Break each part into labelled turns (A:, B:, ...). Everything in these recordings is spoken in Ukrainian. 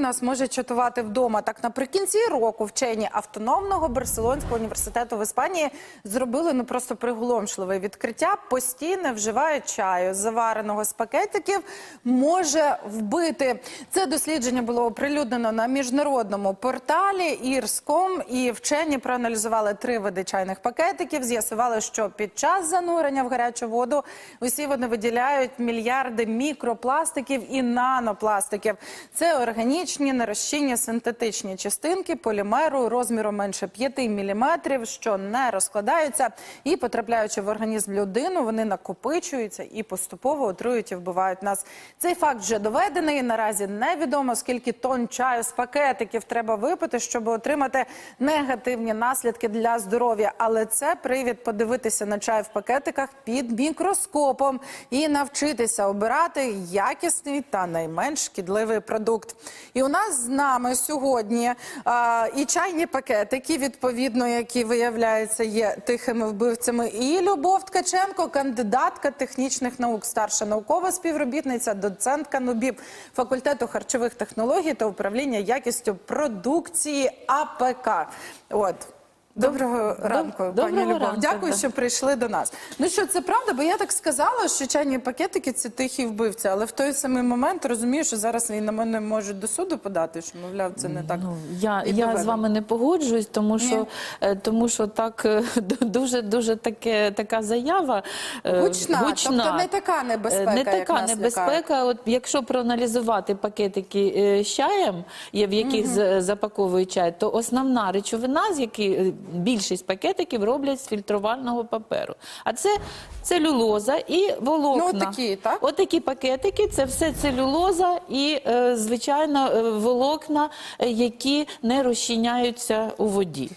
A: нас може чатувати вдома. Так наприкінці року вчені автономного Барселонського університету в Іспанії зробили ну просто приголомшливе відкриття. Постійне вживає чаю, завареного з пакетиків, може вбити. Це дослідження було оприлюднено на міжнародному порталі Ірском. І вчені проаналізували три види чайних пакетиків. З'ясували, що під час занурення в гарячу воду усі вони виділяють мільярди мікропластиків і нанопластиків. Це органічні, нерозчинні синтетичні частинки полімеру розміром менше 5 міліметрів, що не розкладаються і потрапляючи в організм людину, вони накопичуються і поступово отрують і вбивають нас. Цей факт вже доведений. Наразі невідомо скільки тонн чаю з пакетиків треба випити, щоб отримати негативні наслідки для здоров'я. Але це привід подивитися на чай в пакетиках під мікроскопом і навчитися обирати якісний та найменш шкідливий продукт. І у нас з нами сьогодні а, і чайні пакетики, відповідно, які виявляються, є тихими вбивцями. І Любов Ткаченко, кандидатка технічних наук, старша наукова співробітниця, доцентка НУБІП факультету харчових технологій та управління якістю продукції АПК. От. Доброго ранку, пані Любов.
B: ранку,
A: Дякую,
B: да.
A: що прийшли до нас. Ну що це правда? Бо я так сказала, що чайні пакетики це тихі вбивці, але в той самий момент розумію, що зараз і на мене можуть до суду подати, що мовляв, це не так.
B: Ну, я, я
A: доведено.
B: з вами не погоджуюсь, тому що, е, тому що так е, дуже дуже таке така заява е,
A: Гучна, тобто не така небезпека,
B: не така
A: нас
B: небезпека. От якщо проаналізувати пакетики з чаєм, в яких з- запаковують чай, то основна речовина, з якої більшість пакетиків роблять з фільтрувального паперу. А це целюлоза і волокна.
A: Ну, отакі, так?
B: Отакі пакетики це все целюлоза і, е, звичайно, е, волокна, е, які не розчиняються у воді.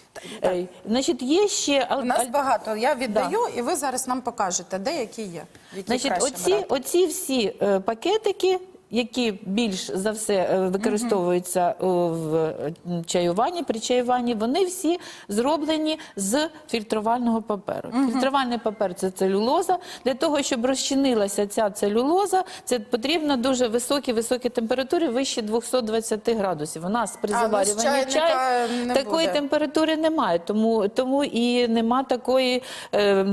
B: Е, Значить, є ще ал-
A: У нас
B: аль-
A: багато. Я віддаю, і ви зараз нам покажете, де які є. Які
B: Значить,
A: краще
B: оці,
A: брати.
B: оці всі е, пакетики. Які більш за все е, використовуються е, в е, чаюванні, при чаюванні, вони всі зроблені з фільтрувального паперу. Фільтрувальний папер це целюлоза. Для того, щоб розчинилася ця целюлоза, це потрібно дуже високі високі температури, вище 220 градусів. У нас при заварюванні чаю такої
A: буде.
B: температури немає, тому, тому і нема такої,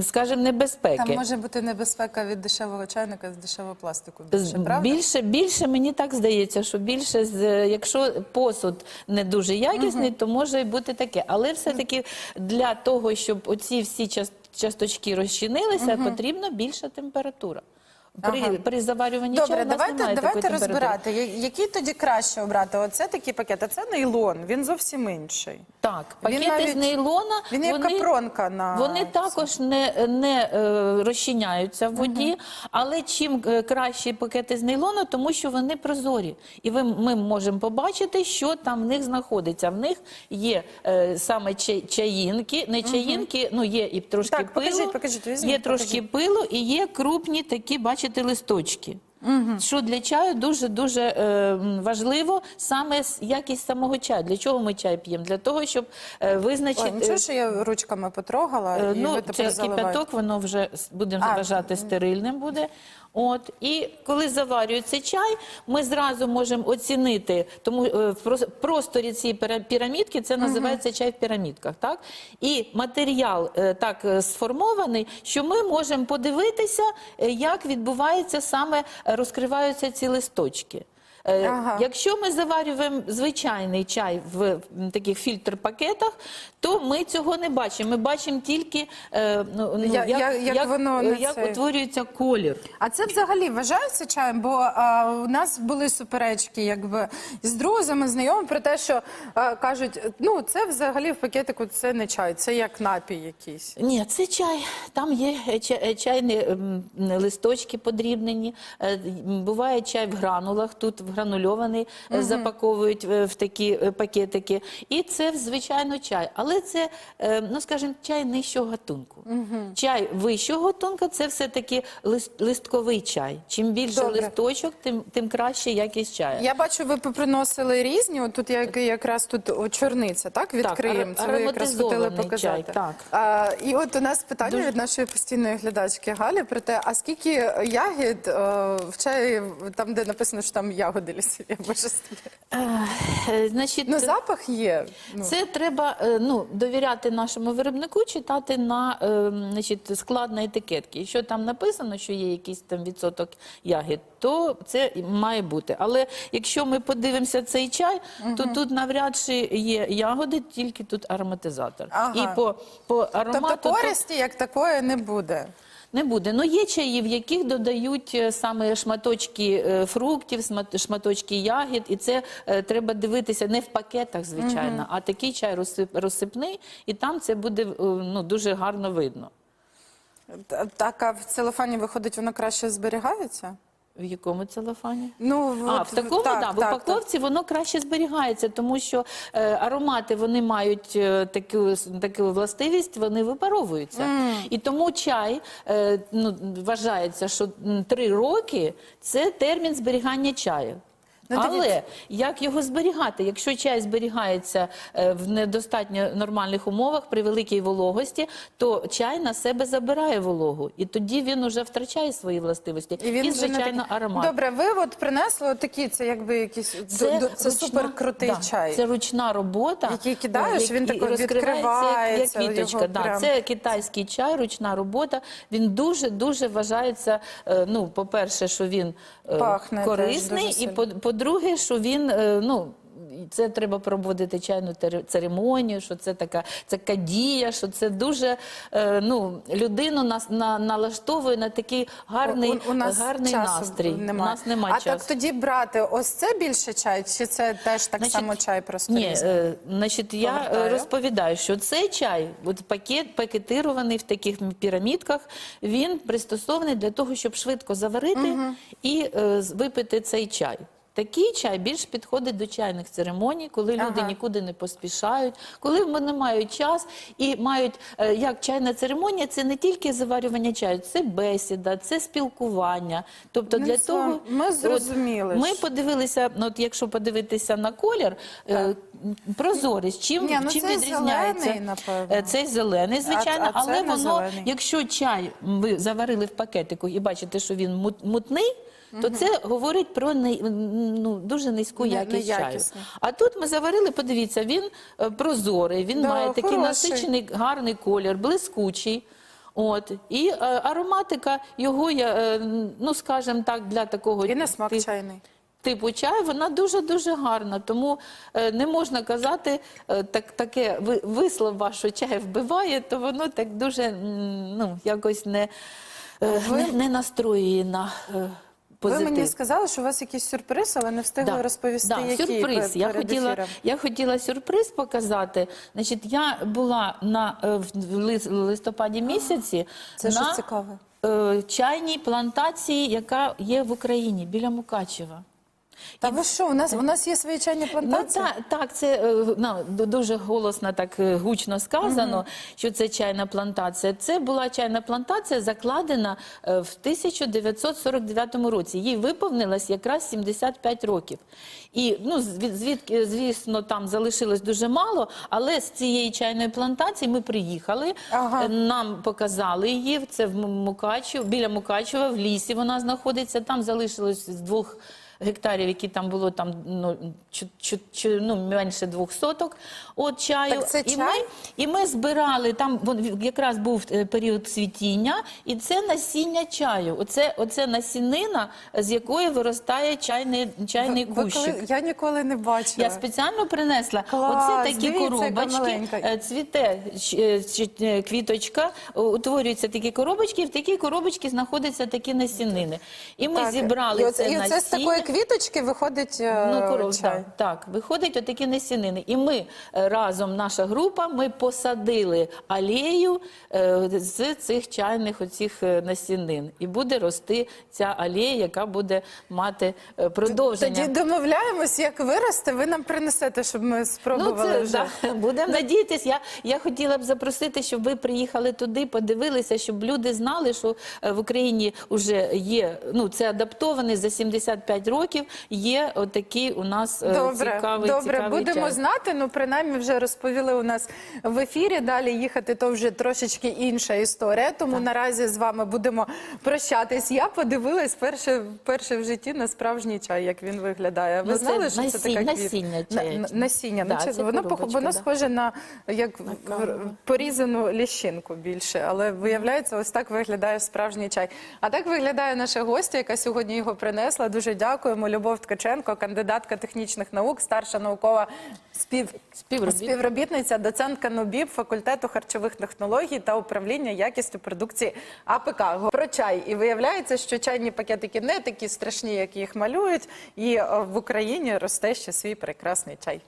B: скажімо, небезпеки.
A: Там може бути небезпека від дешевого чайника з дешевого пластику. Більше, правда?
B: Більше, більше мені так здається, що більше з якщо посуд не дуже якісний, то може і бути таке. Але все-таки для того, щоб оці всі час- часточки розчинилися, потрібна більша температура. При,
A: Ага.
B: при заварюванні
A: Добре,
B: чаю
A: давайте,
B: немає
A: давайте
B: такої
A: розбирати, які тоді краще обрати. Оце такий пакет, а це нейлон, він зовсім інший.
B: Так,
A: Він
B: пакети
A: навіть-
B: з нейлона
A: Він як
B: вони,
A: капронка на
B: вони також не, не е, розчиняються в воді, але чим е, кращі пакети з нейлону, тому що вони прозорі. І ви, ми можемо побачити, що там в них знаходиться. В них є е, саме чаїнки, не чаїнки, ну є і трошки
A: Так,
B: пилу,
A: покажіть, покажіть, візьміть,
B: є трошки пилу і є крупні такі, бачите, листочки. Що для чаю дуже дуже е, важливо саме с- якість самого чаю. Для чого ми чай п'ємо? Для того, щоб е, визначити
A: нічого, що я ручками потрогала,
B: Е,
A: і
B: Ну,
A: ви
B: це
A: заливаєте.
B: кипяток, воно вже с- будемо
A: А,
B: вважати стерильним буде. От і коли заварюється чай, ми зразу можемо оцінити, тому е, в прос- просторі цієї піра- пірамідки це називається чай в пірамідках. Так і матеріал е, так е, сформований, що ми можемо подивитися, е, як відбувається саме е, розкриваються ці листочки. Е,
A: Ага.
B: Якщо ми заварюємо звичайний чай в таких фільтр-пакетах, то ми цього не бачимо. Ми бачимо тільки е, ну, ну,
A: Я- я- як воно
B: е, як
A: цей-
B: утворюється колір.
A: А це взагалі вважається чаєм? Бо а, у нас були суперечки, якби з друзями, знайомими про те, що а, кажуть, ну це взагалі в пакетику це не чай, це як напій якийсь.
B: Ні, це чай. Там є чайні ем, листочки подрібнені. Буває чай в гранулах, тут гранульований, е, запаковують е, в такі е, пакетики. І це, звичайно, чай. Але це, ну скажімо, чай нижчого гатунку. Чай вищого гатунку це все-таки лист- листковий чай. Чим більше
A: Добре.
B: листочок, тим, тим краще якість чаю.
A: Я бачу, ви приносили різні. От тут як якраз тут о, чорниця, так відкриємо. це ви якраз хотіли
B: ароматизований
A: показати.
B: чай, так.
A: А, і от у нас питання
B: Дуже-
A: від нашої постійної глядачки Галі про те, а скільки ягід е, в чаї, там де написано, що там ягоди ягоди лісові божестві?
B: Е, Значить,
A: Ну, запах є. Ну,
B: Це треба е, ну, довіряти нашому виробнику, читати на е, значить, склад на етикетки. Якщо там написано, що є якийсь там відсоток ягід, то це має бути. Але якщо ми подивимося цей чай, то тут навряд чи є ягоди, тільки тут ароматизатор.
A: Ага.
B: І по, по аромату
A: тобто
B: то
A: користі як такої не буде.
B: Не буде. Ну є чаї, в яких додають е, саме шматочки е, фруктів, шматочки ягід, і це е, треба дивитися не в пакетах, звичайно, а такий чай розсип- розсипний, і там це буде ну, дуже гарно видно.
A: Так, а в целофані виходить, воно краще зберігається?
B: В якому целофані?
A: Ну,
B: в,
A: А,
B: в такому,
A: так,
B: да, в
A: так,
B: упаковці воно краще зберігається, тому що е, аромати вони мають е, таку, таку властивість, вони випаровуються. І тому чай е, ну, вважається, що три роки це термін зберігання чаю.
A: Ну,
B: Але як його зберігати? Якщо чай зберігається е, в недостатньо нормальних умовах при великій вологості, то чай на себе забирає вологу, і тоді він уже втрачає свої властивості.
A: І він не
B: звичайно,
A: такий.
B: аромат.
A: Добре, ви от принесли от такі, це якби якийсь це, це
B: ручна-
A: супер крутий
B: да,
A: чай.
B: Це ручна робота.
A: Який кидаєш, він
B: і
A: тако
B: розкривається, як- квіточка. Да,
A: прям-
B: Це китайський чай, ручна робота. Він дуже дуже вважається. е, Ну, по-перше, що він е,
A: Пахне
B: корисний, і по- по-друге, що він е, ну. Це треба проводити чайну церемонію, що це така це кадія, що це дуже е, ну, людину нас на, налаштовує на такий гарний,
A: у, у нас
B: гарний
A: часу
B: настрій.
A: Немає.
B: У нас немає
A: а так тоді брати ось це більше чай, чи це теж так
B: Значить,
A: само чай просто
B: Ні, е, значить, я
A: Повертаю.
B: розповідаю, що цей чай, от пакет пакетирований в таких пірамідках, він пристосований для того, щоб швидко заварити і е, випити цей чай. Такий чай більш підходить до чайних церемоній, коли люди
A: Ага.
B: нікуди не поспішають, коли вони мають час і мають е, як чайна церемонія, це не тільки заварювання чаю, це бесіда, це спілкування. Тобто
A: Ну,
B: для
A: це
B: того
A: ми
B: от
A: зрозуміли
B: Ми подивилися, ну от якщо подивитися на колір, е, прозорість, чим,
A: Ні, ну
B: чим
A: цей
B: відрізняється?
A: зелений, напевно.
B: Цей зелений, звичайно,
A: А- а це
B: але воно,
A: зелений.
B: якщо чай ви заварили в пакетику і бачите, що він мутний. То це говорить про не, ну, дуже низьку
A: Не-
B: якість чаю.
A: неякісний.
B: А тут ми заварили, подивіться, він е, прозорий, він
A: Да,
B: має такий
A: хороший.
B: насичений гарний колір, блискучий. От і е, ароматика його, я, е, ну скажімо так, для такого
A: І на смак чайний.
B: типу чаю, вона дуже-дуже гарна. Тому е, не можна казати е, так, таке ви- вислов ваш, що чай вбиває, то воно так дуже м, ну, якось не, е, не, не настроює на е, позитив.
A: Ви мені сказали, що у вас якийсь сюрприз, але не встигли розповісти,
B: да,
A: який
B: сюрприз. Я хотіла,
A: ефіром.
B: я хотіла сюрприз показати. Значить, я була на е, в лис- листопаді місяці
A: Це
B: на
A: щось цікаве.
B: е, чайній плантації, яка є в Україні біля Мукачева.
A: Та ви що, у нас, у нас є свої чайні
B: Ну
A: плантації?
B: так, так, це ну, дуже голосно, так е, гучно сказано, що це чайна плантація. Це була чайна плантація, закладена е, в 1949 році. Їй виповнилось якраз 75 років. І ну, звідки, звісно, там залишилось дуже мало, але з цієї чайної плантації ми приїхали.
A: Ага.
B: Нам показали її. Це в Мукачево, біля Мукачева, в лісі вона знаходиться. Там залишилось з двох гектарів, які там було там ну, чу, чу, чу, ну менше двох соток от чаю.
A: Так це
B: і,
A: чай?
B: Ми, і ми збирали там. якраз був е, період цвітіння, і це насіння чаю. Оце, оце насінина, з якої виростає чайний, чайний
A: Ви
B: кущик.
A: коли- Я ніколи не бачила.
B: Я спеціально принесла.
A: Клас,
B: Оце такі
A: дивіться,
B: коробочки. Е, Цвіте е, квіточка, утворюються такі коробочки, і в такій коробочці знаходяться такі насінини. І ми
A: Так,
B: зібрали
A: і
B: це
A: і оце з такої
B: насіння.
A: Квіточки виходить е,
B: Ну, коров,
A: чай.
B: так, так, виходять отакі насінини. І ми е, разом, наша група, ми посадили алею е, з цих чайних оцих е, насінин. І буде рости ця алея, яка буде мати е, продовження.
A: Тоді домовляємось, як виросте, ви нам принесете, щоб ми спробували
B: Ну, це,
A: вже.
B: да, будемо надіятись. Я, я хотіла б запросити, щоб ви приїхали туди, подивилися, щоб люди знали, що е, в Україні вже є, ну, це адаптований за 75 років. Років є отакий у нас е,
A: Добре,
B: цікавий,
A: добре,
B: цікавий
A: будемо
B: чай.
A: знати. Ну, принаймні, вже розповіли у нас в ефірі. Далі їхати то вже трошечки інша історія. Тому наразі з вами будемо прощатись. Я подивилась перше, перше в житті на справжній чай, як він виглядає. Ви
B: Ну, це
A: знали, що це така
B: насіння
A: На-
B: чаю.
A: на- насіння.
B: Да,
A: ну, чи-
B: це
A: воно, воно
B: да.
A: схоже на як порізану ліщинку більше, але виявляється, ось так виглядає справжній чай. А так виглядає наша гостя, яка сьогодні його принесла. Дуже дякуємо. Любов Ткаченко, кандидатка технічних наук, старша наукова спів...
B: Співробітниця.
A: співробітниця, доцентка НОБІП, факультету харчових технологій та управління якістю продукції АПК. Про чай. І виявляється, що чайні пакетики не такі страшні, як їх малюють. І е, в Україні росте ще свій прекрасний чай.